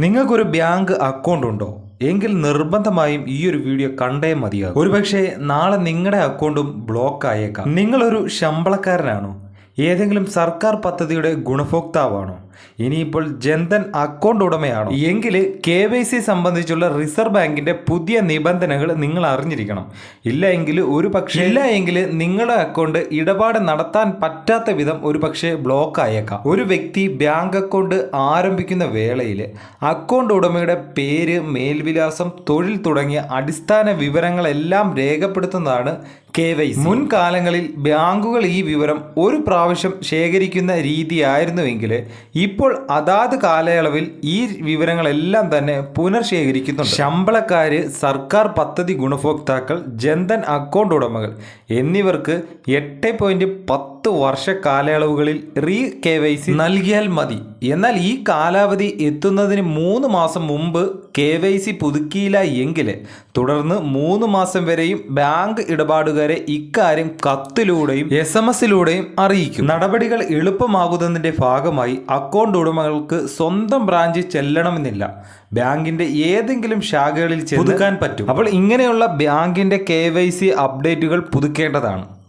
നിങ്ങൾക്കൊരു bank account ഉണ്ടോ? എങ്കിൽ നിർബന്ധമായും ഈ ഒരു വീഡിയോ കണ്ടേ മതിയാകും. ഒരുപക്ഷെ നാളെ നിങ്ങളുടെ അക്കൗണ്ടും ബ്ലോക്ക് ആയേക്കാം. നിങ്ങളൊരു ശമ്പളക്കാരനാണോ? ഏതെങ്കിലും സർക്കാർ പദ്ധതിയുടെ ഗുണഭോക്താവാണോ? ഇനിയിപ്പോൾ ജൻധൻ അക്കൗണ്ട് ഉടമയാണ്? എങ്കിൽ കെ വൈ സി സംബന്ധിച്ചുള്ള റിസർവ് ബാങ്കിന്റെ പുതിയ നിബന്ധനകൾ നിങ്ങൾ അറിഞ്ഞിരിക്കണം. ഇല്ല എങ്കിൽ ഒരു പക്ഷേ ഇല്ല എങ്കിൽ നിങ്ങളുടെ അക്കൗണ്ട് ഇടപാട് നടത്താൻ പറ്റാത്ത വിധം ഒരു പക്ഷേ ബ്ലോക്ക് ആയേക്കാം. ഒരു വ്യക്തി ബാങ്ക് അക്കൗണ്ട് ആരംഭിക്കുന്ന വേളയിൽ അക്കൗണ്ട് ഉടമയുടെ പേര് മേൽവിലാസം തൊഴിൽ തുടങ്ങിയ അടിസ്ഥാന വിവരങ്ങളെല്ലാം രേഖപ്പെടുത്തുന്നതാണ് കെ വൈ മുൻകാലങ്ങളിൽ ബാങ്കുകൾ ഈ വിവരം ഒരു പ്രാവശ്യം ശേഖരിക്കുന്ന രീതിയായിരുന്നുവെങ്കിൽ ഇപ്പോൾ അതാത് കാലയളവിൽ ഈ വിവരങ്ങളെല്ലാം തന്നെ പുനർശേഖരിക്കുന്നുണ്ട്. ശമ്പളക്കാര് സർക്കാർ പദ്ധതി ഗുണഭോക്താക്കൾ ജൻധൻ അക്കൗണ്ട് ഉടമകൾ എന്നിവർക്ക് എട്ട് പോയിന്റ് പത്ത് വർഷ കാലയളവുകളിൽ റീ കെ വൈ സി നൽകിയാൽ മതി. എന്നാൽ ഈ കാലാവധി എത്തുന്നതിന് മൂന്ന് മാസം മുമ്പ് കെ വൈ സി പുതുക്കിയില്ല എങ്കിൽ തുടർന്ന് മൂന്ന് മാസം വരെയും ബാങ്ക് ഇടപാടുകാരെ ഇക്കാര്യം കത്തിലൂടെയും എസ് എം എസിലൂടെയും അറിയിക്കും. നടപടികൾ എളുപ്പമാകുന്നതിന്റെ ഭാഗമായി അക്കൗണ്ട് ഉടമകൾക്ക് സ്വന്തം ബ്രാഞ്ച് ചെല്ലണമെന്നില്ല. ബാങ്കിന്റെ ഏതെങ്കിലും ശാഖകളിൽ പുതുക്കാൻ പറ്റും. അപ്പോൾ ഇങ്ങനെയുള്ള ബാങ്കിന്റെ കെ വൈ സി അപ്ഡേറ്റുകൾ പുതുക്കേണ്ടതാണ്.